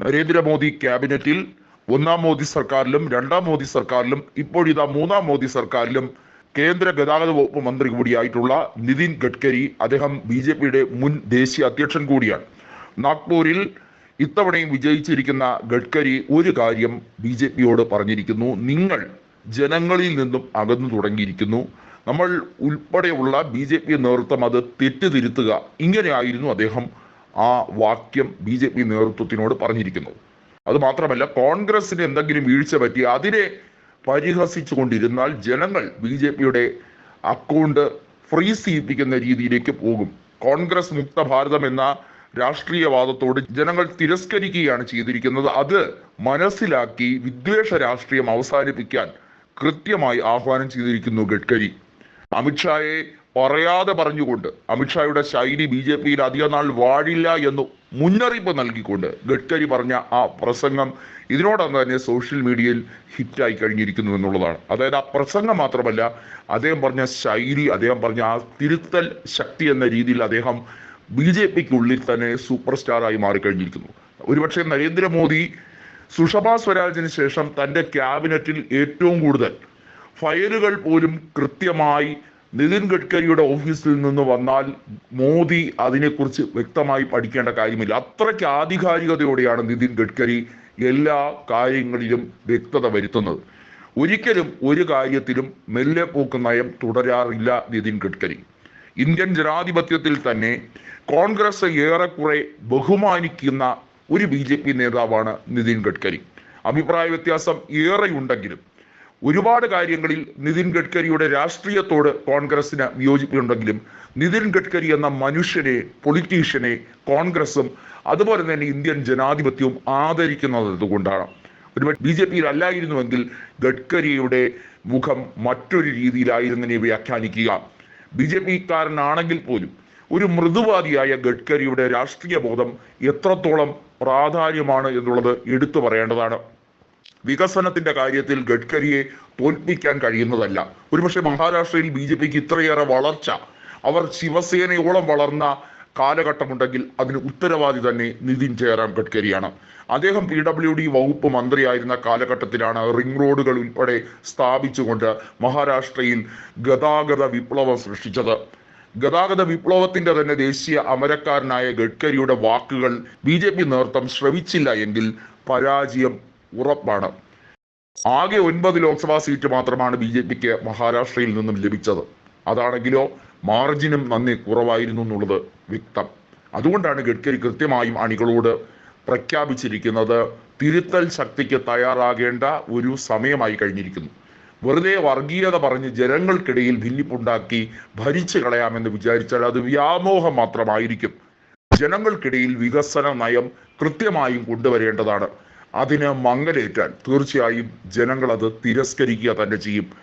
നരേന്ദ്രമോദി ക്യാബിനറ്റിൽ ഒന്നാം മോദി സർക്കാരിലും രണ്ടാം മോദി സർക്കാരിലും ഇപ്പോഴിതാ മൂന്നാം മോദി സർക്കാരിലും കേന്ദ്ര ഗതാഗത വകുപ്പ് മന്ത്രി കൂടിയായിട്ടുള്ള നിതിൻ ഗഡ്കരി അദ്ദേഹം ബി ജെ പിയുടെ മുൻ ദേശീയ അധ്യക്ഷൻ കൂടിയാണ്. നാഗ്പൂരിൽ ഇത്തവണയും വിജയിച്ചിരിക്കുന്ന ഗഡ്കരി ഒരു കാര്യം ബി ജെ പിയോട് പറഞ്ഞിരിക്കുന്നു. നിങ്ങൾ ജനങ്ങളിൽ നിന്നും അകന്നു തുടങ്ങിയിരിക്കുന്നു. നമ്മൾ ഉൾപ്പെടെയുള്ള ബി ജെ പി നേതൃത്വം അത് തെറ്റുതിരുത്തുക. ഇങ്ങനെയായിരുന്നു അദ്ദേഹം ആ വാക്യം ബി ജെ പി നേതൃത്വത്തിനോട് പറഞ്ഞിരിക്കുന്നു. അത് മാത്രമല്ല കോൺഗ്രസിന് എന്തെങ്കിലും വീഴ്ച പറ്റി അതിനെ പരിഹസിച്ചു കൊണ്ടിരുന്നാൽ ജനങ്ങൾ ബി ജെ പിയുടെ അക്കൗണ്ട് ഫ്രീസ് ചെയ്യിപ്പിക്കുന്ന രീതിയിലേക്ക് പോകും. കോൺഗ്രസ് മുക്ത ഭാരതം എന്ന രാഷ്ട്രീയവാദത്തോട് ജനങ്ങൾ തിരസ്കരിക്കുകയാണ് ചെയ്തിരിക്കുന്നത്. അത് മനസ്സിലാക്കി വിദ്വേഷ രാഷ്ട്രീയം അവസാനിപ്പിക്കാൻ കൃത്യമായി ആഹ്വാനം ചെയ്തിരിക്കുന്നു ഗഡ്കരി. അമിത്ഷായെ പറയാതെ പറഞ്ഞുകൊണ്ട് അമിത്ഷായുടെ ശൈലി ബി ജെ പിയിൽ അധികം നാൾ വാഴില്ല എന്ന് മുന്നറിയിപ്പ് നൽകിക്കൊണ്ട് ഗഡ്കരി പറഞ്ഞ ആ പ്രസംഗം ഇതിനോടൊന്ന് തന്നെ സോഷ്യൽ മീഡിയയിൽ ഹിറ്റായി കഴിഞ്ഞിരിക്കുന്നു എന്നുള്ളതാണ്. അതായത് ആ പ്രസംഗം മാത്രമല്ല അദ്ദേഹം പറഞ്ഞ ശൈലി അദ്ദേഹം പറഞ്ഞ ആ തിരുത്തൽ ശക്തി എന്ന രീതിയിൽ അദ്ദേഹം ബി ജെ പിക്കുള്ളിൽ തന്നെ സൂപ്പർ സ്റ്റാറായി മാറിക്കഴിഞ്ഞിരിക്കുന്നു. ഒരുപക്ഷെ നരേന്ദ്രമോദി സുഷമ സ്വരാജിന് ശേഷം തന്റെ ക്യാബിനറ്റിൽ ഏറ്റവും കൂടുതൽ ഫയലുകൾ പോലും കൃത്യമായി നിതിൻ ഗഡ്കരിയുടെ ഓഫീസിൽ നിന്ന് വന്നാൽ മോദി അതിനെക്കുറിച്ച് വ്യക്തമായി പഠിക്കേണ്ട കാര്യമില്ല. അത്രയ്ക്ക് ആധികാരികതയോടെയാണ് നിതിൻ ഗഡ്കരി എല്ലാ കാര്യങ്ങളിലും വ്യക്തത വരുത്തുന്നത്. ഒരിക്കലും ഒരു കാര്യത്തിലും മെല്ലെ പോക്ക് നയം തുടരാറില്ല നിതിൻ ഗഡ്കരി. ഇന്ത്യൻ ജനാധിപത്യത്തിൽ തന്നെ കോൺഗ്രസ് ഏറെക്കുറെ ബഹുമാനിക്കുന്ന ഒരു ബി നേതാവാണ് നിതിൻ ഗഡ്കരി. അഭിപ്രായ വ്യത്യാസം ഏറെയുണ്ടെങ്കിലും ഒരുപാട് കാര്യങ്ങളിൽ നിതിൻ ഗഡ്കരിയുടെ രാഷ്ട്രീയത്തോട് കോൺഗ്രസിന് വിയോജിപ്പുണ്ടെങ്കിലും നിതിൻ ഗഡ്കരി എന്ന മനുഷ്യനെ പൊളിറ്റീഷ്യനെ കോൺഗ്രസും അതുപോലെ തന്നെ ഇന്ത്യൻ ജനാധിപത്യവും ആദരിക്കുന്നത് അതുകൊണ്ടാണ് ഒരു ബി ജെ പിയിൽ അല്ലായിരുന്നുവെങ്കിൽ ഗഡ്കരിയുടെ മുഖം മറ്റൊരു രീതിയിലായിരുന്നതിനെ വ്യാഖ്യാനിക്കുക. ബി ജെ പിക്കാരനാണെങ്കിൽ പോലും ഒരു മൃദുവാദിയായ ഗഡ്കരിയുടെ രാഷ്ട്രീയ ബോധം എത്രത്തോളം പ്രാധാന്യമാണ് എന്നുള്ളത് എടുത്തു പറയേണ്ടതാണ്. വികസനത്തിന്റെ കാര്യത്തിൽ ഗഡ്കരിയെ തോൽപ്പിക്കാൻ കഴിയുന്നതല്ല. ഒരുപക്ഷെ മഹാരാഷ്ട്രയിൽ ബി ജെ പിക്ക് ഇത്രയേറെ വളർച്ച അവർ ശിവസേനയോളം വളർന്ന കാലഘട്ടമുണ്ടെങ്കിൽ അതിന് ഉത്തരവാദി തന്നെ നിതിൻ ജയറാം ഗഡ്കരിയാണ്. അദ്ദേഹം പി ഡബ്ല്യു ഡി വകുപ്പ് മന്ത്രിയായിരുന്ന കാലഘട്ടത്തിലാണ് റിംഗ് റോഡുകൾ ഉൾപ്പെടെ സ്ഥാപിച്ചുകൊണ്ട് മഹാരാഷ്ട്രയിൽ ഗതാഗത വിപ്ലവം സൃഷ്ടിച്ചത്. ഗതാഗത വിപ്ലവത്തിന്റെ തന്നെ ദേശീയ അമരക്കാരനായ ഗഡ്കരിയുടെ വാക്കുകൾ ബി ജെ പി നേതൃത്വം ശ്രവിച്ചില്ല എങ്കിൽ പരാജയം ഉറപ്പാണ്. ആകെ ഒൻപത് ലോക്സഭാ സീറ്റ് മാത്രമാണ് ബി ജെ പിക്ക് മഹാരാഷ്ട്രയിൽ നിന്നും ലഭിച്ചത്. അതാണെങ്കിലോ മാർജിനും നന്ദി കുറവായിരുന്നു എന്നുള്ളത് വ്യക്തം. അതുകൊണ്ടാണ് ഗഡ്കരി കൃത്യമായും അണികളോട് പ്രഖ്യാപിച്ചിരിക്കുന്നത് തിരുത്തൽ ശക്തിക്ക് തയ്യാറാകേണ്ട ഒരു സമയമായി കഴിഞ്ഞിരിക്കുന്നു. വെറുതെ വർഗീയത പറഞ്ഞ് ജനങ്ങൾക്കിടയിൽ ഭിന്നിപ്പുണ്ടാക്കി ഭരിച്ചു കളയാമെന്ന് വിചാരിച്ചാൽ അത് വ്യാമോഹം മാത്രമായിരിക്കും. ജനങ്ങൾക്കിടയിൽ വികസന നയം കൃത്യമായും കൊണ്ടുവരേണ്ടതാണ്. അതിന് മങ്ങലേറ്റാൻ തീർച്ചയായും ജനങ്ങൾ അത് തിരസ്കരിക്കുക തന്നെ ചെയ്യും.